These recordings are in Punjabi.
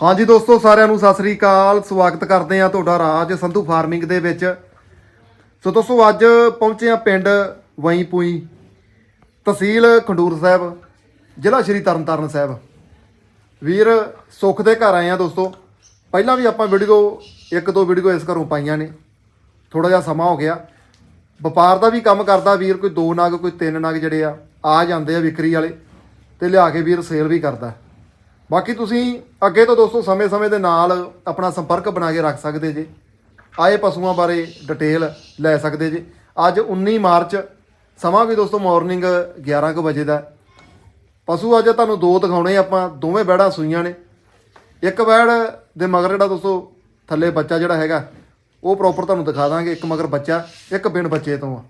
ਹਾਂਜੀ ਦੋਸਤੋ, ਸਾਰਿਆਂ ਨੂੰ ਸਤਿ ਸ੍ਰੀ ਅਕਾਲ। ਸਵਾਗਤ ਕਰਦੇ ਆ ਤੁਹਾਡਾ ਰਾਜ ਸੰਧੂ ਫਾਰਮਿੰਗ ਦੇ ਵਿੱਚ। ਸੋ ਦੋਸਤੋ, ਅੱਜ ਪਹੁੰਚੇ ਆ ਪਿੰਡ ਵਈਪੂਈ ਤਹਿਸੀਲ ਖੰਡੂਰ ਸਾਹਿਬ, ਜ਼ਿਲ੍ਹਾ ਸ਼੍ਰੀ ਤਰਨਤਾਰਨ ਸਾਹਿਬ। ਵੀਰ, ਸੁੱਖ ਦੇ ਘਰ ਆਏ ਆ ਦੋਸਤੋ। ਪਹਿਲਾਂ ਵੀ ਆਪਾਂ ਵੀਡੀਓ, ਇੱਕ ਦੋ ਵੀਡੀਓ ਇਸ ਘਰੋਂ ਪਾਈਆਂ ਨੇ। ਥੋੜਾ ਜਿਹਾ ਸਮਾਂ ਹੋ ਗਿਆ। ਵਪਾਰ ਦਾ ਵੀ ਕੰਮ ਕਰਦਾ ਵੀਰ, ਕੋਈ ਦੋ ਨਗ, ਕੋਈ ਤਿੰਨ ਨਗ ਜਿਹੜੇ ਆ ਆ ਜਾਂਦੇ ਆ ਵਿਕਰੀ ਵਾਲੇ ਤੇ ਲਿਆ ਕੇ ਵੀਰ ਸੇਲ ਵੀ ਕਰਦਾ। ਬਾਕੀ ਤੁਸੀਂ ਅੱਗੇ ਤੋਂ ਦੋਸਤੋ ਸਮੇਂ-ਸਮੇਂ ਦੇ ਨਾਲ ਆਪਣਾ ਸੰਪਰਕ ਬਣਾ ਕੇ ਰੱਖ ਸਕਦੇ ਜੇ। ਆਏ ਪਸ਼ੂਆਂ ਬਾਰੇ ਡਿਟੇਲ ਲੈ ਸਕਦੇ ਜੇ। ਅੱਜ 19 ਮਾਰਚ, ਸਮਾਂ ਵੀ ਦੋਸਤੋ ਮਾਰਨਿੰਗ 11 ਕੁ ਵਜੇ ਦਾ ਪਸ਼ੂ ਅੱਜ ਤੁਹਾਨੂੰ ਦੋ ਦਿਖਾਉਣੇ ਆਪਾਂ, ਦੋਵੇਂ ਬੈੜਾਂ ਸੂਈਆਂ ਨੇ। ਇੱਕ ਬੈੜ ਦੇ ਮਗਰ ਜਿਹੜਾ ਦੋਸਤੋ ਥੱਲੇ ਬੱਚਾ ਜਿਹੜਾ ਹੈਗਾ, ਉਹ ਪ੍ਰੋਪਰ ਤੁਹਾਨੂੰ ਦਿਖਾ ਦਾਂਗੇ, ਇੱਕ ਮਗਰ ਬੱਚਾ, ਇੱਕ ਬਿਨ ਬੱਚੇ ਤੋਂ ਆ।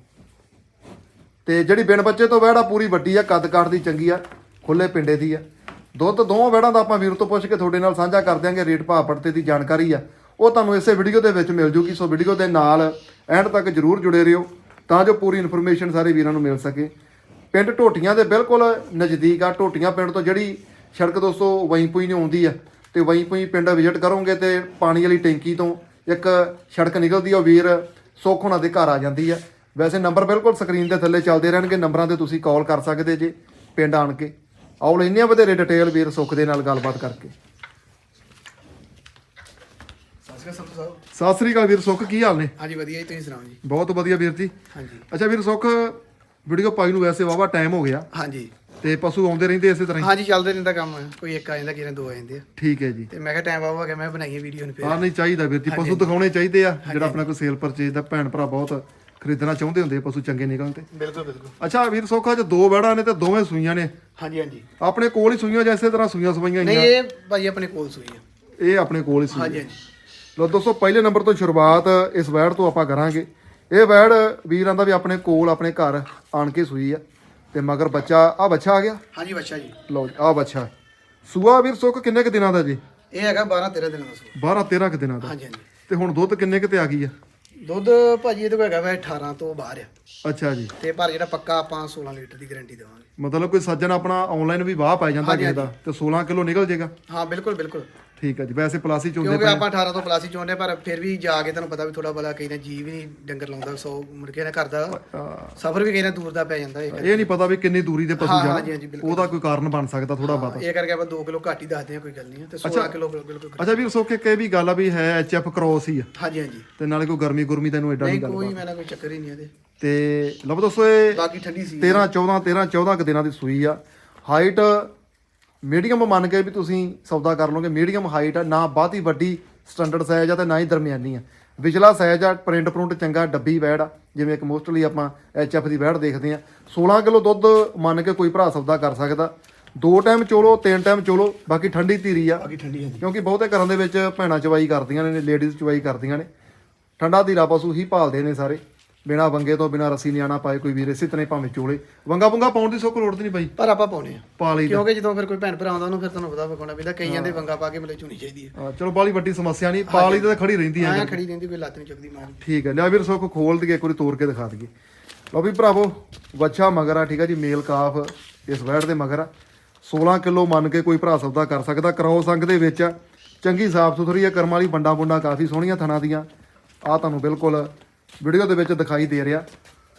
ਤੇ ਜਿਹੜੀ ਬਿਨ ਬੱਚੇ ਤੋਂ ਵਹਿੜਾ ਪੂਰੀ ਵੱਡੀ ਆ ਕੱਦ ਕਾਠ ਦੀ ਚੰਗੀ ਆ, ਖੁੱਲੇ ਪਿੰਡੇ ਦੀ ਆ। ਦੁੱਧ ਦੋਵਾਂ ਵਹਿੜਾਂ ਦਾ ਆਪਾਂ ਵੀਰ ਤੋਂ ਪੁੱਛ ਕੇ ਤੁਹਾਡੇ ਨਾਲ ਸਾਂਝਾ ਕਰ ਦਿਆਂਗੇ, ਰੇਟ ਭਾਅ ਪੜਤੇ ਦੀ ਜਾਣਕਾਰੀ ਆ। ਉਹ ਤੁਹਾਨੂੰ ਇਸੇ ਵੀਡੀਓ ਦੇ ਵਿੱਚ ਮਿਲ ਜੂਗੀ, ਸੋ ਵੀਡੀਓ ਦੇ ਨਾਲ ਐਂਡ ਤੱਕ ਜਰੂਰ ਜੁੜੇ ਰਹੋ ਤਾਂ ਜੋ ਪੂਰੀ ਇਨਫੋਰਮੇਸ਼ਨ ਸਾਰੇ ਵੀਰਾਂ ਨੂੰ ਮਿਲ ਸਕੇ। ਪਿੰਡ ਢੋਟੀਆਂ ਦੇ ਬਿਲਕੁਲ ਨਜ਼ਦੀਕ ਆ, ਢੋਟੀਆਂ ਪਿੰਡ ਤੋਂ ਜਿਹੜੀ ਸੜਕ ਦੋਸਤੋ ਵਈਪੂਈ ਨੂੰ ਆਉਂਦੀ ਆ, ਤੇ ਵਈਪੂਈ ਪਿੰਡ ਵਿਜ਼ਿਟ ਕਰੋਗੇ ਤੇ ਪਾਣੀ ਵਾਲੀ ਟੈਂਕੀ ਤੋਂ ਇੱਕ ਸੜਕ ਨਿਕਲਦੀ ਆ, ਉਹ ਵੀਰ ਸੁੱਖ ਉਹਨਾਂ ਦੇ ਘਰ ਆ ਜਾਂਦੀ ਆ। ਵੈਸੇ ਨੰਬਰ ਬਿਲਕੁਲ ਸਕਰੀਨ ਦੇ ਥੱਲੇ ਚੱਲਦੇ ਰਹਿਣਗੇ ਨੰਬਰਾਂ ਤੇ ਤੁਸੀਂ ਕਾਲ ਕਰ ਸਕਦੇ ਜੇ, ਪਿੰਡ ਆਣ ਕੇ। ਆਓ ਲੈਨੇ ਆ ਵਧੇਰੇ ਡਿਟੇਲ ਵੀਰ ਸੁੱਖ ਦੇ ਨਾਲ ਗੱਲਬਾਤ ਕਰਕੇ। ਸਤਿ ਸ਼੍ਰੀ ਅਕਾਲ ਵੀਰ ਸੁੱਖ ਕੀ ਹਾਲ ਨੇ? ਹਾਂਜੀ ਵਧੀਆ ਜੀ ਤੁਸੀਂ ਸੁਣਾਓ ਜੀ? ਬਹੁਤ ਵਧੀਆ ਵੀਰ ਜੀ। ਹਾਂਜੀ। ਅੱਛਾ ਵੀਰ ਸੁੱਖ ਵੀਡੀਓ ਪਾਈ ਨੂੰ ਵੈਸੇ ਵਾਵਾ ਟਾਈਮ ਹੋ ਗਿਆ। ਹਾਂਜੀ। ਤੇ ਪਸ਼ੂ ਆਉਂਦੇ ਰਹਿੰਦੇ ਇਸੇ ਤਰ੍ਹਾਂ ਹੀ? ਹਾਂਜੀ ਚੱਲਦੇ ਰਹਿੰਦਾ ਕੰਮ। ਕੋਈ ਇੱਕ ਆ ਜਾਂਦਾ ਕਿਸੇ ਨੇ ਦੋ ਆ ਜਾਂਦੇ ਆ। ਠੀਕ ਹੈ ਜੀ। ਤੇ ਮੈਂ ਕਿਹਾ ਟਾਈਮ ਆਊਗਾ ਕਿ ਮੈਂ ਬਣਾਈਏ ਵੀਡੀਓ ਨੂੰ ਫਿਰ। ਨਹੀਂ ਚਾਹੀਦਾ ਵੀਰ ਜੀ ਪਸ਼ੂ ਦਿਖਾਉਣੇ ਚਾਹੀਦੇ ਆ ਜਿਹੜਾ ਆਪਣਾ ਕੋਈ ਸੇਲ ਪਰਚੇਜ ਦਾ ਭੈਣ ਭਰਾ ਬਹੁਤ ਖਰੀਦਣਾ ਚਾਹੁੰਦੇ ਹੁੰਦੇ ਪਸ਼ੂ ਚੰਗੇ ਨਿਕਲਣ ਤੇ। ਬਿਲਕੁਲ ਬਿਲਕੁਲ। ਅੱਛਾ ਵੀਰ ਸੋਖਾ ਚ ਦੋ ਵੜਾ ਨੇ ਤੇ ਦੋਵੇਂ ਸੂਈਆਂ ਨੇ। ਹਾਂਜੀ ਹਾਂਜੀ। ਆਪਣੇ ਕੋਲ ਹੀ ਸੂਈਆਂ ਜਾਂ ਇਸੇ ਤਰ੍ਹਾਂ ਸੂਈਆਂ ਸਵਾਈਆਂ ਨਹੀਂ ਇਹ ਭਾਈ ਆਪਣੇ ਕੋਲ ਸੂਈ ਆ। ਇਹ ਆਪਣੇ ਕੋਲ ਹੀ ਸੂਈ ਹਾਂਜੀ ਹਾਂਜੀ। ਲੋ ਦੋਸਤੋ ਪਹਿਲੇ ਨੰਬਰ ਤੋਂ ਸ਼ੁਰੂਆਤ ਇਸ ਵੈੜ ਤੋਂ ਆਪਾਂ ਕਰਾਂਗੇ। ਇਹ ਵੈੜ ਵੀਰਾਂ ਦਾ ਵੀ ਆਪਣੇ ਕੋਲ ਆਪਣੇ ਘਰ ਆਣ ਕੇ ਸੂਈ ਆ। ਤੇ ਮਗਰ ਬੱਚਾ ਆ ਬੱਚਾ ਆ ਗਿਆ? ਹਾਂਜੀ ਬੱਚਾ ਜੀ। ਲਓ ਆ ਬੱਚਾ। ਸੂਆ ਵੀਰ ਸੁੱਖ ਕਿੰਨੇ ਕ ਦਿਨਾਂ ਦਾ ਜੀ? ਇਹ ਹੈਗਾ 12 13 ਦਿਨਾਂ ਦਾ ਸੂਆ। 12 13 ਕ ਦਿਨਾਂ ਦਾ। ਹਾਂਜੀ ਹਾਂਜੀ। ਤੇ ਹੁਣ ਦੁੱਧ ਕਿੰਨੇ ਕ ਤੇ ਆ ਗਈ ਆ? ਦੁੱਧ ਭਾਜੀ ਇਹਦੇ ਕੋਲ ਹੈਗਾ ਵਾ 18 ਤੋਂ ਬਾਹਰ ਆ। ਅੱਛਾ ਜੀ। ਤੇ ਪਰ ਜਿਹੜਾ ਪੱਕਾ ਆਪਾਂ 16 ਲੀਟਰ ਦੀ ਗਾਰੰਟੀ ਦੇਵਾਂਗੇ। ਮਤਲਬ ਕੋਈ ਸੱਜਣ ਆਪਣਾ ਆਨਲਾਈਨ ਵੀ ਵਾਹ ਪੈ ਜਾਂਦਾ ਕਿਸੇ ਦਾ ਤੇ 16 ਕਿਲੋ ਨਿਕਲ ਜੇਗਾ। ਹਾਂ ਬਿਲਕੁਲ ਬਿਲਕੁਲ। ਠੀਕ ਹੈ ਜੀ ਵੈਸੇ ਪਲਾਸੀ ਚ ਹੁੰਦੇ ਕਿਉਂਕਿ ਆਪਾਂ 18 ਤੋਂ ਪਲਾਸੀ ਚੋਂਦੇ ਪਰ ਫਿਰ ਵੀ ਜਾ ਕੇ ਤੁਹਾਨੂੰ ਪਤਾ ਵੀ ਥੋੜਾ ਬਲਾ ਕਈ ਨਾ ਜੀ ਵੀ ਨਹੀਂ ਡੰਗਰ ਲਾਉਂਦਾ 100 ਮੁੜ ਕੇ ਨਾ ਕਰਦਾ ਸਫ਼ਰ ਵੀ ਕਈ ਨਾ ਦੂਰ ਦਾ ਪੈ ਜਾਂਦਾ ਇਹ ਇਹ ਨਹੀਂ ਪਤਾ ਵੀ ਕਿੰਨੀ ਦੂਰੀ ਦੇ ਪਸ਼ੂ ਜਾਣ। ਉਹਦਾ ਕੋਈ ਕਾਰਨ ਬਣ ਸਕਦਾ ਥੋੜਾ ਬਹੁਤਾ। ਇਹ ਕਰਕੇ ਆਪਾਂ 2 ਕਿਲੋ ਘੱਟ ਹੀ ਦੱਸਦੇ ਹਾਂ ਕੋਈ ਗੱਲ ਨਹੀਂ ਤੇ 16 ਕਿਲੋ ਬਿਲਕੁਲ ਅੱਛਾ ਵੀਰ ਸੋਖੇ ਕਈ ਵੀ ਗੱਲ ਆ ਵੀ ਹੈ ਐਚਐਫ ਕ੍ਰੋਸ ਹੀ ਆ। ਹਾਂਜੀ ਹਾਂਜੀ ਤੇ ਨਾਲੇ ਕੋਈ ਗਰਮੀ ਗੁਰਮੀ ਤੈਨੂੰ ਐਡਾ ਨਹੀਂ ਨਹੀਂ ਗੱਲ ਕੋਈ ਮੈਨਾਂ ਕੋਈ ਚੱਕਰ ਹੀ ਨਹੀਂ ਇਹਦੇ। ਤੇ ਲਓ ਦੋਸਤੋ ਇਹ ਬਾਕੀ ਠੰਡੀ ਸੀ 13 14 13 14 ਕੁ ਦਿਨਾਂ ਦੀ ਸੂਈ ਆ। ਹਾਈਟ ਮੀਡੀਅਮ ਮੰਨ ਕੇ ਵੀ ਤੁਸੀਂ ਸੌਦਾ ਕਰ ਲਓਗੇ। ਮੀਡੀਅਮ ਹਾਈਟ ਆ ਨਾ ਬਹੁਤੀ ਵੱਡੀ ਸਟੈਂਡਰਡ ਸਾਈਜ਼ ਆ ਤੇ ਨਾ ਹੀ ਦਰਮਿਆਨੀ ਆ। ਵਿਚਲਾ ਸਾਈਜ਼ ਆ ਪ੍ਰਿੰਟ ਪ੍ਰਿੰਟ ਚੰਗਾ ਡੱਬੀ ਵੈੜ ਆ ਜਿਵੇਂ ਇੱਕ ਮੋਸਟਲੀ ਆਪਾਂ ਐਚਐਫ ਦੀ ਵੈੜ ਦੇਖਦੇ ਆ। 16 ਕਿਲੋ ਦੁੱਧ ਮੰਨ ਕੇ ਕੋਈ ਭਰਾ ਸੌਦਾ ਕਰ ਸਕਦਾ। ਦੋ ਟਾਈਮ ਚੋਲੋ ਤਿੰਨ ਟਾਈਮ ਚੋਲੋ ਬਾਕੀ ਠੰਡੀ ਧੀਰੀ ਆ। ਬਾਕੀ ਠੰਡੀ ਕਿਉਂਕਿ ਬਹੁਤੇ ਘਰਾਂ ਦੇ ਵਿੱਚ ਭੈਣਾਂ ਚਵਾਈ ਕਰਦੀਆਂ ਨੇ ਲੇਡੀਜ਼ ਚਵਾਈ ਕਰਦੀਆਂ ਨੇ। ਠੰਡਾ ਧੀਰਾ ਪਸ਼ੂ ਹੀ ਭਾਲਦੇ ਨੇ ਸਾਰੇ। ਬਿਨਾ ਵੰਗੇ ਤੋਂ ਬਿਨਾ ਰੱਸੀ ਨਿਆਣਾ ਪਾਏ ਕੋਈ ਵੀਰ ਇਸੇ ਤਰ੍ਹਾਂ ਹੀ ਭਾਵੇਂ ਚੋਲੇ। ਵੰਗਾ ਵੰਗਾ ਪਾਉਣ ਦੀ ਸੁੱਖ ਲੋੜ ਤੇ ਨਹੀਂ ਪਈ ਪਰ ਆਪਾਂ ਪਾਉਣੇ ਆ। ਪਾ ਲਈ ਦਾ ਕਿਉਂਕਿ ਜਦੋਂ ਫਿਰ ਕੋਈ ਭੈਣ ਭਰਾ ਆਉਂਦਾ ਉਹਨੂੰ ਫਿਰ ਤੁਹਾਨੂੰ ਪਤਾ ਪਕਾਉਣਾ ਪੈਂਦਾ ਕਈਆਂ ਦੇ ਵੰਗਾ ਪਾ ਕੇ ਮਲੇ ਚੁਣੀ ਚਾਹੀਦੀ ਹੈ ਹਾਂ, ਚਲੋ ਬਾਲੀ ਵੱਡੀ ਸਮੱਸਿਆ ਨਹੀਂ ਪਾ ਲਈ ਤਾਂ ਖੜੀ ਰਹਿੰਦੀ ਹੈ ਐਂ ਖੜੀ ਰਹਿੰਦੀ ਕੋਈ ਲੱਤ ਨਹੀਂ ਚੁੱਕਦੀ ਮਾਰ ਠੀਕ ਹੈ ਲਿਆ ਵੀਰ ਸੁੱਖ ਖੋਲ ਦਈਏ ਇੱਕ ਵਾਰੀ ਤੋੜ ਕੇ ਦਿਖਾ ਦਈਏ। ਲਓ ਵੀ ਭਰਾਵੋ ਵੱਛਾ ਮਗਰ ਆ ਠੀਕ ਹੈ ਜੀ ਮੇਲ ਕਾਫ ਇਸ ਵੈੜ ਦੇ ਮਗਰ ਆ। 16 ਕਿਲੋ ਮੰਨ ਕੇ ਕੋਈ ਭਰਾ ਸੌਦਾ ਕਰ ਸਕਦਾ ਕਰਾਓ ਸੰਗ ਦੇ ਵਿੱਚ। ਚੰਗੀ ਸਾਫ਼ ਸੁਥਰੀ ਆ ਕਰਮ ਵਾਲੀ ਬੰਡਾ ਬੁੰਡਾ ਕਾਫੀ ਸੋਹਣੀਆਂ ਥਣਾ ਦੀਆਂ। ਆ ਤੁਹਾਨੂੰ ਬਿਲਕੁਲ ਵੀਡੀਓ ਦੇ ਵਿੱਚ ਦਿਖਾਈ ਦੇ ਰਿਹਾ।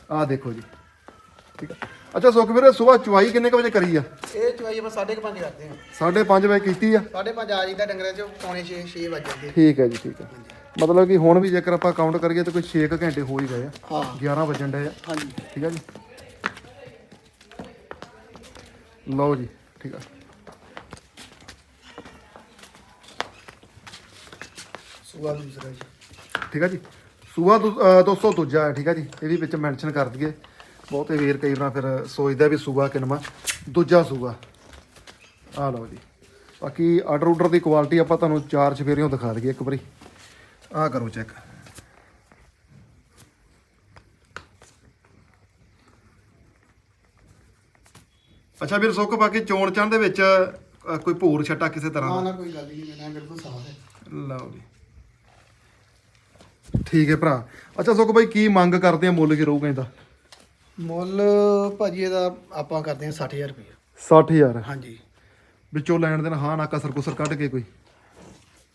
ਆ ਦੇਖੋ ਜੀ। ਠੀਕ ਹੈ ਅੱਛਾ ਸੁੱਖ ਵੀਰੇ ਸਵੇਰ ਚੁਆਈ ਕਿੰਨੇ ਕੁ ਵਜੇ ਕਰੀ ਆ? ਇਹ ਚਵਾਈ ਆਪਾਂ 5:30 ਕਰਦੇ ਹਾਂ। 5:30 ਵਜੇ ਕੀਤੀ ਆ? 5:30 ਆ ਜਾਂਦਾ ਡੰਗਰਾਂ ਚ ਪੌਣੇ 6 6 ਵੱਜ ਜਾਂਦੇ ਠੀਕ ਹੈ ਜੀ ਠੀਕ ਹੈ ਮਤਲਬ ਕਿ ਹੁਣ ਵੀ ਜੇਕਰ ਆਪਾਂ ਕਾਊਂਟ ਕਰੀਏ ਤਾਂ ਕੋਈ 6 ਘੰਟੇ ਹੋ ਹੀ ਗਏ ਆ। ਹਾਂ। 11 ਵਜਣ ਡਏ ਆ। ਹਾਂਜੀ। ਠੀਕ ਹੈ ਜੀ। ਲਓ ਜੀ ਠੀਕ ਹੈ ਸੂਆ ਦੂਸਰਾ ਜੀ। ਠੀਕ ਹੈ ਜੀ। ਸੂਆ ਦੂ- ਅਹ ਦੋਸਤੋ ਦੂਜਾ ਹੈ ਠੀਕ ਹੈ ਜੀ? ਇਹ ਵੀ ਵਿੱਚ ਮੈਂਸ਼ਨ ਕਰ ਦਈਏ। ਬਹੁਤੇ ਵੀਰ ਕਈ ਵਾਰ ਫਿਰ ਸੋਚਦਾ ਵੀ ਸੂਆ ਕਿਨਵਾ ਦੂਜਾ ਸੂਆ। ਆ ਲਓ ਜੀ। ਬਾਕੀ ਆਰਡਰ ਆਰਡਰ ਦੀ ਕੁਆਲਿਟੀ ਆਪਾਂ ਤੁਹਾਨੂੰ ਚਾਰ ਚਫੇਰਿਓਂ ਦਿਖਾ ਦਈਏ ਇੱਕ ਵਾਰੀ। ਆ ਕਰੋ ਚੈੱਕ ਅੱਛਾ ਵੀਰ ਸੁੱਕ ਬਾਕੀ ਚੋਣ ਚੰਨ ਦੇ ਵਿੱਚ ਕੋਈ ਭੂਰ ਛੱਟਾ ਕਿਸੇ ਤਰ੍ਹਾਂ ਦਾ? ਨਾ ਕੋਈ ਗੱਲ ਹੀ ਨਹੀਂ ਮੈਂ ਬਿਲਕੁਲ ਸਾਫ਼ ਹੈ। ਲਓ ਜੀ। ਠੀਕ ਹੈ ਭਰਾ। ਅੱਛਾ ਸੁਖ ਬਾਈ ਕੀ ਮੰਗ ਕਰਦੇ ਆ ਮੁੱਲ ਕੀ ਰਹੂਗਾ ਇਹਦਾ ਮੁੱਲ ਭਾਜੀ ਇਹਦਾ ਆਪਾਂ ਕਰਦੇ ਹਾਂ 60000 ਰੁਪਏ 60000 ਹਾਂਜੀ। ਵਿੱਚੋਂ ਲੈਣ ਦੇਣ ਹਾਂ ਨਾ ਕਸਰ ਕੁਸਰ ਕੱਢ ਕੇ ਕੋਈ?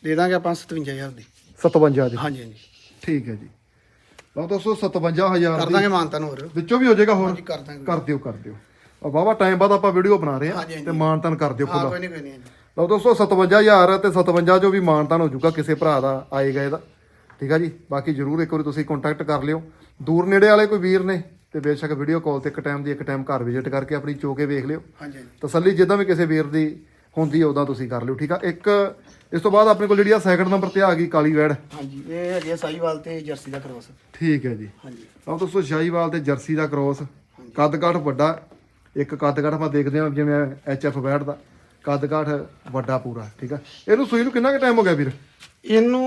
ਦੇ ਦਾਂਗੇ ਆਪਾਂ 57000 ਦੀ। 57 ਦੀ। ਹਾਂਜੀ ਹਾਂਜੀ। ਠੀਕ ਹੈ ਜੀ। ਲਓ ਦੋਸਤੋ 57000 ਕਰ ਦਾਂਗੇ ਮਾਨਤਾ ਨੂੰ ਹੋਰ। ਵਿੱਚੋਂ ਵੀ ਹੋ ਜਾਏਗਾ ਹੋਰ? ਹਾਂਜੀ ਕਰ ਦਾਂਗੇ। ਕਰ ਦਿਓ ਕਰ ਦਿਓ। ਆ ਵਾਵਾ ਟਾਈਮ ਬਾਅਦ ਆਪਾਂ ਵੀਡੀਓ ਬਣਾ ਰਹੇ ਹਾਂਜੀ। ਤੇ ਮਾਨਤਨ ਕਰ ਦਿਓ ਖੁਦਾ ਕੋਈ ਨਹੀਂ ਕੋਈ ਨਹੀਂ। ਲਓ ਦੋਸਤੋ 57000 ਤੇ 57 ਜੋ ਵੀ ਮਾਨਤਨ ਹੋ ਜਾਊਗਾ ਕਿਸੇ ਭਰਾ ਦਾ ਆਏਗਾ ਇਹਦਾ। ਠੀਕ ਆ ਜੀ? ਬਾਕੀ ਜਰੂਰ ਇੱਕ ਵਾਰੀ ਤੁਸੀਂ ਕੰਟੈਕਟ ਕਰ ਲਿਓ। ਦੂਰ ਨੇੜੇ ਵਾਲੇ ਕੋਈ ਵੀਰ ਨੇ ਤੇ ਬੇਸ਼ੱਕ ਵੀਡੀਓ ਕਾਲ ਤੇ ਇੱਕ ਟਾਈਮ ਦੀ ਇੱਕ ਟਾਈਮ ਘਰ ਵਿਜ਼ਿਟ ਕਰਕੇ ਆਪਣੀ ਚੋਕੇ ਵੇਖ ਲਿਓ। ਹਾਂਜੀ ਤਸੱਲੀ ਜਿੱਦਾਂ ਵੀ ਕਿਸੇ ਵੀਰ ਦੀ ਹੁੰਦੀ ਹੈ ਉਦਾਂ ਤੁਸੀਂ ਕਰ ਲਿਓ ਠੀਕ ਆ? ਇੱਕ ਇਸ ਤੋਂ ਬਾਅਦ ਆਪਣੇ ਕੋਲ ਜਿਹੜੀ ਆ ਸੈਕਿੰਡ ਨੰਬਰ ਤੇ ਆ ਗਈ ਕਾਲੀ ਵੈੜ। ਹਾਂਜੀ ਇਹ ਹੈਗੀ ਆ ਸਾਈਵਾਲ ਤੇ ਜਰਸੀ ਦਾ ਕ੍ਰੋਸ ਠੀਕ ਹੈ ਜੀ। ਹਾਂਜੀ। ਲਓ ਦੋਸਤੋ ਸ਼ਾਹੀਵਾਲ ਤੇ ਜਰਸੀ ਦਾ ਕ੍ਰੋਸ ਕੱਦ ਕਾਠ ਵੱਡਾ ਇੱਕ ਕੱਦ ਕਾਠ ਆਪਾਂ ਦੇਖਦੇ ਹਾਂ ਜਿਵੇਂ ਐਚ ਐਫ ਵੈੜ ਦਾ। ਕੱਦ ਕਾਠ ਵੱਡਾ ਪੂਰਾ ਠੀਕ ਆ? ਇਹਨੂੰ ਸੂਈ ਨੂੰ ਕਿੰਨਾ ਕੁ ਟਾਈਮ ਹੋ ਗਿਆ ਵੀਰ? ਇਹਨੂੰ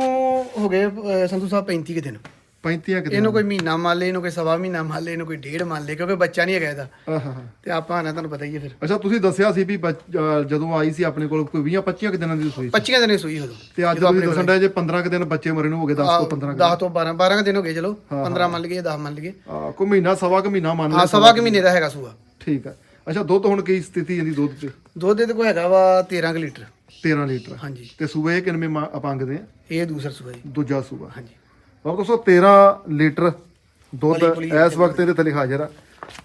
ਹੋ ਗਏ ਅਹ, ਸੰਧੂ ਸਾਹਿਬ 35 ਕੁ ਦਿਨ। 35 ਕਿ ਇਹਨੂੰ ਕੋਈ ਮਹੀਨਾ ਮੰਨ ਲੇ ਇਹਨੂੰ ਕੋਈ ਸਵਾ ਮਹੀਨਾ ਮੰਨ ਲੇ ਇਹਨੂੰ ਕੋਈ ਡੇਢ ਮੰਨ ਲੇ ਕਿਉਂਕਿ ਬੱਚਾ ਨਹੀਂ ਹੈਗਾ ਇਹਦਾ। ਆਹਾ ਹਾ ਤੇ ਆਪਾਂ ਨਾ ਤੁਹਾਨੂੰ ਪਤਾ ਹੀ ਹੈ ਫਿਰ। ਅੱਛਾ ਤੁਸੀਂ ਦੱਸਿਆ ਸੀ ਵੀ ਬੱਚ- ਅਹ ਜਦੋਂ ਆਈ ਸੀ ਆਪਣੇ ਕੋਲ ਕੋਈ 20 25 ਕਿ ਦਿਨਾਂ ਦੀ ਸੂਈ ਸੀ? 25 ਦਿਨ ਹੀ ਸੂਈ ਉਦੋਂ ਤੇ ਅੱਜ ਤੁਸੀਂ ਦੱਸਣ ਦਾ ਜੇ 15 ਕਿ ਦਿਨ ਬੱਚੇ ਮਰੇ ਨੂੰ ਹੋ ਗਏ 10 ਤੋਂ 15 10 ਤੋਂ 12 12 ਦਿਨ ਹੋ ਗਏ ਚਲੋ 15 ਮੰਨ ਲਈਏ 10 ਮੰਨ ਲਈਏ। ਆ ਕੋਈ ਮਹੀਨਾ ਸਵਾ ਕੁ ਮਹੀਨਾ ਮੰਨ ਹਾਂ ਲਿਆ ਸਵਾ ਕੁ ਮਹੀਨੇ ਦਾ ਹੈਗਾ ਸੂਆ। ਠੀਕ ਆ। ਅੱਛਾ ਦੁੱਧ ਹੁਣ ਕੀ ਸਥਿਤੀ ਇਹਦੀ ਦੁੱਧ ਤੇ ਦੁੱਧ ਦੇ ਕੋਈ ਹੈਗਾ ਵਾ 13 ਕੁ ਲੀਟਰ। 13 ਲੀਟਰ। ਹਾਂਜੀ। ਤੇ ਸੂਏ ਕਿੰਨੇ ਮਾ- ਅਪੰਗਦੇ ਆ ਇਹ ਦੂਸਰਾ ਸੂਆ ਜੀ। ਦੂਜਾ ਸੂਆ ਹਾਂਜੀ। ਲਓ ਦੋਸਤੋ 13 ਲੀਟਰ ਦੁੱਧ ਇਸ ਵਕਤ ਇਹਦੇ ਤੇ ਹਾਜ਼ਰ ਆ।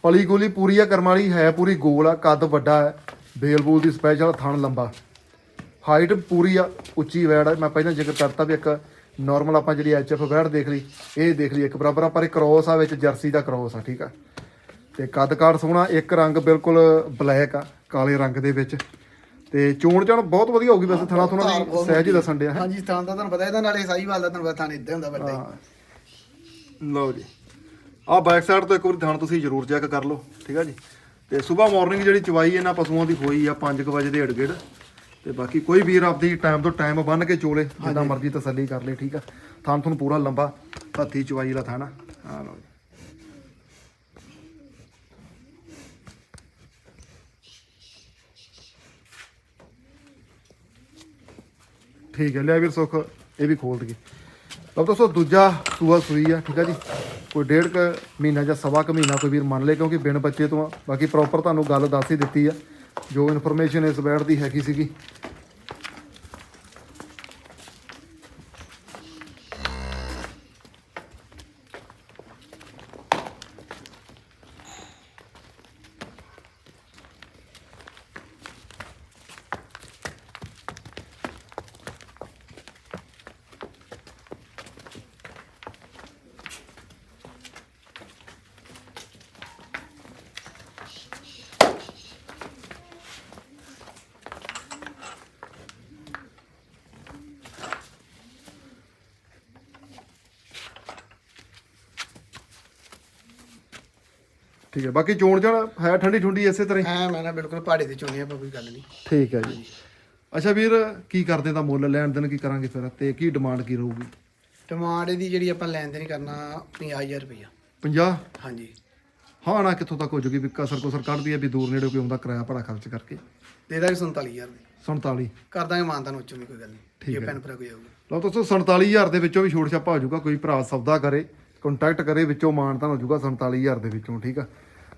ਪਲੀ ਗੋਲੀ ਪੂਰੀ ਆ ਕਰਮ ਵਾਲੀ ਹੈ ਪੂਰੀ ਗੋਲ ਆ ਕੱਦ ਵੱਡਾ ਹੈ। ਬੇਲ ਬੂਲ ਦੀ ਸਪੈਸ਼ਲ ਥਣ ਲੰਬਾ। ਹਾਈਟ ਪੂਰੀ ਆ ਉੱਚੀ ਵੈੜ ਆ। ਮੈਂ ਪਹਿਲਾਂ ਜ਼ਿਕਰ ਕਰਤਾ ਵੀ ਇੱਕ ਨਾਰਮਲ ਆਪਾਂ ਜਿਹੜੀ ਐਚਐਫ ਵੈੜ ਦੇਖ ਲਈ ਇਹ ਦੇਖ ਲਈ ਇੱਕ ਬਰਾਬਰ ਆ ਪਰ ਇਹ ਕ੍ਰੋਸ ਆ ਵਿੱਚ ਜਰਸੀ ਦਾ ਕ੍ਰੋਸ ਆ ਠੀਕ ਆ। ਤੇ ਕੱਦ ਕਾਠ ਸੋਹਣਾ ਇੱਕ ਰੰਗ ਬਿਲਕੁਲ ਬਲੈਕ ਆ ਕਾਲੇ ਰੰਗ ਦੇ ਵਿੱਚ। ਤੇ ਚੋਣ ਚਾਣ ਬਹੁਤ ਵਧੀਆ ਹੋਊਗੀ ਵੈਸੇ ਥਣਾ ਥੋਣਾ ਦੀ ਸਹਿਜ ਹੀ ਦੱਸਣ ਡਿਆ ਹੈ। ਹਾਂਜੀ ਤਾਂ ਦਾ ਤੁਹਾਨੂੰ ਪਤਾ ਇਹਦਾ ਨਾਲੇ ਸਾਈਵਾਲ ਦਾ ਤੁਹਾਨੂੰ ਪਤਾ ਇਦਾਂ ਹੁੰਦਾ ਵੱਡਾ ਹੀ। ਲਓ ਜੀ। ਆਹ ਬੈਕ ਸਾਈਡ ਤੋਂ ਇੱਕ ਵਾਰੀ ਥਣ ਤੁਸੀਂ ਜ਼ਰੂਰ ਚੈੱਕ ਕਰ ਲਓ ਠੀਕ ਆ ਜੀ। ਤੇ ਸਵੇਰ ਮਾਰਨਿੰਗ ਜਿਹੜੀ ਚਵਾਈ ਇਹਨਾਂ ਪਸ਼ੂਆਂ ਦੀ ਹੋਈ ਆ 5 ਵਜੇ ਦੇ ਏੜ ਤੇ ਬਾਕੀ ਕੋਈ ਵੀਰ ਆਪਦੀ ਟਾਈਮ ਤੋਂ ਟਾਈਮ ਬੰਨ ਕੇ ਚੋਲੇ ਜਿੱਦਾਂ ਮਰਜ਼ੀ ਤਸੱਲੀ ਕਰ ਲੇ ਠੀਕ ਆ। ਥਣ ਤੁਹਾਨੂੰ ਪੂਰਾ ਲੰਬਾ ਹੱਥੀ ਚਵਾਈ ਵਾਲਾ ਥਾਣਾ। ਆ ਲਓ ਜੀ। ਠੀਕ ਹੈ, ਲਿਆ ਵੀਰ ਸੁੱਖ, ਇਹ ਵੀ ਖੋਲ ਦਈਏ। ਲਓ ਦੋਸਤੋ, ਦੂਜਾ ਸੂਆ ਸੂਈ ਆ, ਠੀਕ ਆ ਜੀ। ਕੋਈ ਡੇਢ ਕ ਮਹੀਨਾ ਜਾਂ ਸਵਾ ਕ ਮਹੀਨਾ ਕੋਈ ਵੀਰ ਮੰਨ ਲੇ, ਕਿਉਂਕਿ ਬਿਨ ਬੱਚੇ ਤੋਂ ਆ। ਬਾਕੀ ਪ੍ਰੋਪਰ ਤੁਹਾਨੂੰ ਗੱਲ ਦੱਸ ਹੀ ਦਿੱਤੀ ਆ। ਜੋ ਇਨਫੋਰਮੇਸ਼ਨ ਇਸ ਬੈਠ ਦੀ ਹੈਗੀ ਸੀਗੀ। ਠੀਕ ਹੈ ਬਾਕੀ ਚੋਣ ਜਾਣ ਹੈ ਠੰਡੀ ਠੁੰਡੀ ਇਸੇ ਤਰ੍ਹਾਂ ਹੀ? ਐ ਮੈਂ ਨਾ ਬਿਲਕੁਲ ਪਹਾੜੇ ਤੇ ਚੋਣੇ ਆਪਾਂ ਕੋਈ ਗੱਲ ਨਹੀਂ। ਠੀਕ ਹੈ ਜੀ। ਅੱਛਾ ਵੀਰ ਕੀ ਕਰਦੇ ਤਾਂ ਮੁੱਲ ਲੈਣ ਦੇਣ ਕੀ ਕਰਾਂਗੇ ਫਿਰ? ਤੇ ਕੀ ਡਿਮਾਂਡ ਕੀ ਰਹੂਗੀ? ਟਮਾਟਰ ਦੀ ਜਿਹੜੀ ਆਪਾਂ ਲੈਣ ਦੇਣ ਕਰਨਾ 50000 ਰੁਪਇਆ 50 ਹਾਂਜੀ। ਹਾਂ ਨਾ ਕਿੱਥੋਂ ਤੱਕ ਹੋ ਜੂਗੀ ਵੀ ਕਸਰ ਕੁਸਰ ਕੱਢਦੀ ਹੈ ਵੀ ਦੂਰ ਨੇੜੇ ਕੋਈ ਆਉਂਦਾ ਕਿਰਾਇਆ ਭਾੜਾ ਖਰਚ ਕਰਕੇ। ਦੇ ਦਾਂਗੇ 47000 ਦੀ। 47 ਕਰ ਦਾਂਗੇ ਮਾਨਤਾ ਨੂੰ ਉੱਚੋਂ ਵੀ ਕੋਈ ਗੱਲ ਨਹੀਂ। ਜੇ ਹੈ। ਪੈਨ ਭਰਾ ਕੋਈ ਆਊਗਾ। ਲਓ ਦੋਸਤੋ 47000 ਦੇ ਵਿੱਚੋਂ ਵੀ ਛੋਟ ਛਾਪਾ ਹੋ ਜਾਊਗਾ ਕੋਈ ਭਰਾ ਸੌਦਾ ਕਰੇ ਕੰਟੈਕਟ ਕਰੇ ਵਿੱਚੋਂ ਮਾਨ ਤਾਂ ਹੋ ਜਾਊਗਾ 47000 ਦੇ ਵਿੱਚੋਂ ਠੀਕ ਆ?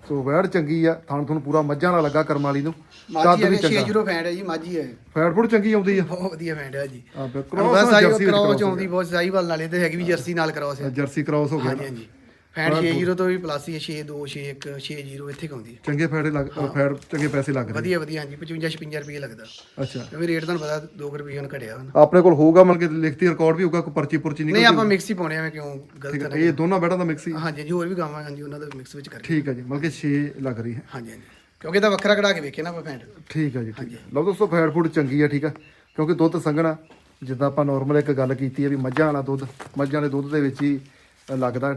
ਸੋ ਵੈੜ ਚੰਗੀ ਆ ਥਣ ਤੁਹਾਨੂੰ ਪੂਰਾ ਮੱਝਾਂ ਨਾਲ ਲੱਗਾ ਕਰਮ ਵਾਲੀ ਨੂੰ। ਮਾਝੀ ਕੱਦ ਵੀ ਹੈ ਚੰਗਾ। 60 ਫੈਂਡ ਹੈ ਜੀ ਮਾਝੀ ਹੈ ਫੈਟ ਫੁੱਟ ਚੰਗੀ ਆਉਂਦੀ ਆ। ਬਹੁਤ ਵਧੀਆ ਫੈਂਡ ਹੈ ਜੀ। ਆ ਬਿਲਕੁਲ। ਬਸ ਆਈ cross ਹੋ ਆਉਂਦੀ ਬਹੁਤ ਸਾਈਵਾਲ ਨਾਲੇ ਤੇ ਹੈਗੀ ਵੀ ਜਰਸੀ ਨਾਲ ਗਿਆ। ਜਰਸੀ ਕ੍ਰਾਸ ਹੋ ਗਿਆ ਹਾਂਜੀ ਹਾਂਜੀ। ਫੈਂਡ 60 ਤੋਂ ਵੀ ਪਲੱਸ ਹੀ 6 2 6 1 6 0 ਇੱਥੇ ਕਾਉਂਦੀ ਹੈ। ਚੰਗੇ ਫੈਟ ਲੱਗ ਫੈਟ ਚੰਗੇ ਪੈਸੇ ਲੱਗ ਰਹੇ ਵਧੀਆ ਵਧੀਆ ਹਾਂਜੀ 55 56 ਰੁਪਏ ਲੱਗਦਾ। ਅੱਛਾ। ਕਿਉਂਕਿ ਰੇਟ ਤੁਹਾਨੂੰ ਪਤਾ 2 ਰੁਪਏ ਹੁਣ ਘਟਿਆ ਨਾ ਆਪਣੇ ਕੋਲ ਹੋਊਗਾ ਮਤਲਬ ਕਿ ਲਿਖਤੀ ਰਿਕਾਰਡ ਵੀ ਹੋਊਗਾ ਕੋਈ ਪਰਚੀ ਪੁਰਚੀ ਨਹੀਂ ਨਹੀਂ ਆਪਾਂ ਮਿਕਸ ਹੀ ਪਾਉਣੇ ਆ ਕਿਉਂ ਗਲਤ ਹੈ ਨਾ ਇਹ ਦੋਨਾਂ ਬੈਡਾਂ ਦਾ ਮਿਕਸ ਹੀ। ਹਾਂਜੀ ਹਾਂਜੀ ਹੋਰ ਵੀ ਗਾਵਾਂ ਹਾਂਜੀ ਉਹਨਾਂ ਦਾ ਮਿਕਸ ਵਿੱਚ ਕਰਕੇ ਠੀਕ ਹੈ ਜੀ ਮਤਲਬ ਕਿ 6 ਲੱਗ ਰਹੀ ਹੈ। ਹਾਂਜੀ ਹਾਂਜੀ। ਕਿਉਂਕਿ ਇਹਦਾ ਵੱਖਰਾ ਕਢਾ ਕੇ ਵੇਖੇ ਨਾ ਆਪਾਂ ਫੈਂਡ ਠੀਕ ਹੈ ਜੀ ਠੀਕ ਹੈ। ਲਓ ਦੋਸਤੋ ਫੈਟ ਫੂਡ ਚੰਗੀ ਆ ਠੀਕ ਆ ਕਿਉਂਕਿ ਦੁੱਧ ਸੰਘਣਾ ਜਿੱਦਾਂ ਆਪਾਂ ਨਾਰਮਲ ਇੱਕ ਗੱਲ ਕੀਤੀ ਹੈ ਵੀ ਮੱਝਾਂ ਵਾਲਾ ਦੁੱਧ ਮੱਝਾਂ ਦੇ ਦੁੱਧ ਦੇ ਵਿੱਚ ਹੀ ਲੱਗਦਾ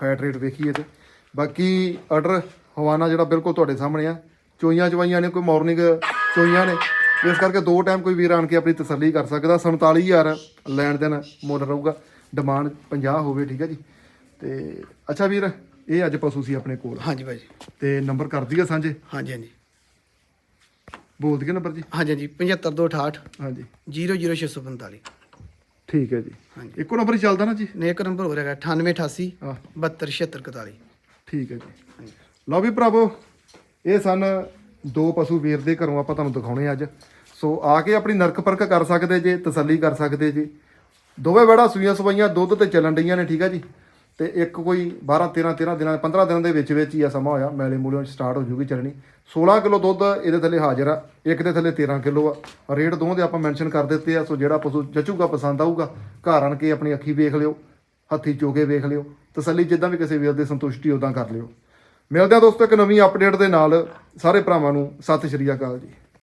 ਫੈਟ ਰੇਟ ਵੇਖੀਏ ਤੇ। ਬਾਕੀ ਆਰਡਰ ਹਵਾਨਾ ਜਿਹੜਾ ਬਿਲਕੁਲ ਤੁਹਾਡੇ ਸਾਹਮਣੇ ਆ। ਚੋਈਆਂ ਚਵਾਈਆਂ ਨੇ ਕੋਈ ਮਾਰਨਿੰਗ ਚੋਈਆਂ ਨੇ। ਇਸ ਕਰਕੇ ਦੋ ਟਾਈਮ ਕੋਈ ਵੀਰ ਆਣ ਕੇ ਆਪਣੀ ਤਸੱਲੀ ਕਰ ਸਕਦਾ। 47000 ਲੈਣ ਦੇਣ ਮੁੱਲ ਰਹੂਗਾ। ਡਿਮਾਂਡ 50 ਹੋਵੇ ਠੀਕ ਹੈ ਜੀ। ਤੇ ਅੱਛਾ ਵੀਰ ਇਹ ਅੱਜ ਪਸ਼ੂ ਸੀ ਆਪਣੇ ਕੋਲ। ਹਾਂਜੀ ਭਾਜੀ। ਤੇ ਨੰਬਰ ਕਰ ਦਈਏ ਸਾਂਝੇ। ਹਾਂਜੀ ਹਾਂਜੀ। ਬੋਲ ਦਈਏ ਨੰਬਰ ਜੀ। ਹਾਂਜੀ ਹਾਂਜੀ। 75268 ਹਾਂਜੀ। 00645 ਠੀਕ ਹੈ ਜੀ। ਹਾਂਜੀ। ਇੱਕੋ ਨੰਬਰ ਹੀ ਚੱਲਦਾ ਨਾ ਜੀ? ਨੇ ਇੱਕ ਨੰਬਰ ਹੋ ਰਿਹਾ 9888 ਹਾਂ 727641 ਠੀਕ ਹੈ ਜੀ। ਲਓ ਵੀ ਭਰਾਵੋ ਇਹ ਸਨ ਦੋ ਪਸ਼ੂ ਵੀਰ ਦੇ ਘਰੋਂ ਆਪਾਂ ਤੁਹਾਨੂੰ ਦਿਖਾਉਣੇ ਅੱਜ। ਸੋ ਆ ਕੇ ਆਪਣੀ ਨਰਕ ਪਰਖ ਕਰ ਸਕਦੇ ਜੇ ਤਸੱਲੀ ਕਰ ਸਕਦੇ ਜੇ। ਦੋਵੇਂ ਬੜਾ ਸੂਈਆਂ ਸਵਾਈਆਂ ਦੁੱਧ ਤੇ ਚੱਲਣ ਡਈਆਂ ਨੇ ਠੀਕ ਆ ਜੀ। ਤੇ ਇੱਕ ਕੋਈ 12 13 13 ਦਿਨਾਂ 15 ਦਿਨਾਂ ਦੇ ਵਿੱਚ ਵਿੱਚ ਹੀ ਆ ਸਮਾਂ ਹੋਇਆ, ਮੈਲੇ ਮੂਲਿਓਂ ਸਟਾਰਟ ਹੋ ਜੂਗੀ ਚੱਲਣੀ। 16 ਕਿਲੋ ਦੁੱਧ ਇਹਦੇ ਥੱਲੇ ਹਾਜ਼ਰ ਆ, ਇੱਕ ਦੇ ਥੱਲੇ 13 ਕਿਲੋ ਆ। ਰੇਟ ਦੋਵਾਂ ਦੇ ਆਪਾਂ ਮੈਂਸ਼ਨ ਕਰ ਦਿੱਤੇ ਆ, ਸੋ ਜਿਹੜਾ ਪਸ਼ੂ ਜਚੂਗਾ, ਪਸੰਦ ਆਊਗਾ, ਘਰ ਆਣ ਕੇ ਆਪਣੀ ਅੱਖੀ ਵੇਖ ਲਿਓ, ਹੱਥੀ ਚੋਕੇ ਵੇਖ ਲਿਓ, ਤਸੱਲੀ ਜਿੱਦਾਂ ਵੀ ਕਿਸੇ ਵੀਰ ਦੀ ਸੰਤੁਸ਼ਟੀ ਉਦਾਂ ਕਰ ਲਿਓ। ਮਿਲਦੇ ਆ ਦੋਸਤੋ ਇੱਕ ਨਵੀਂ ਅਪਡੇਟ ਦੇ ਨਾਲ, ਸਾਰੇ ਭਰਾਵਾਂ ਨੂੰ ਸਤਿ ਸ਼੍ਰੀ ਅਕਾਲ ਜੀ।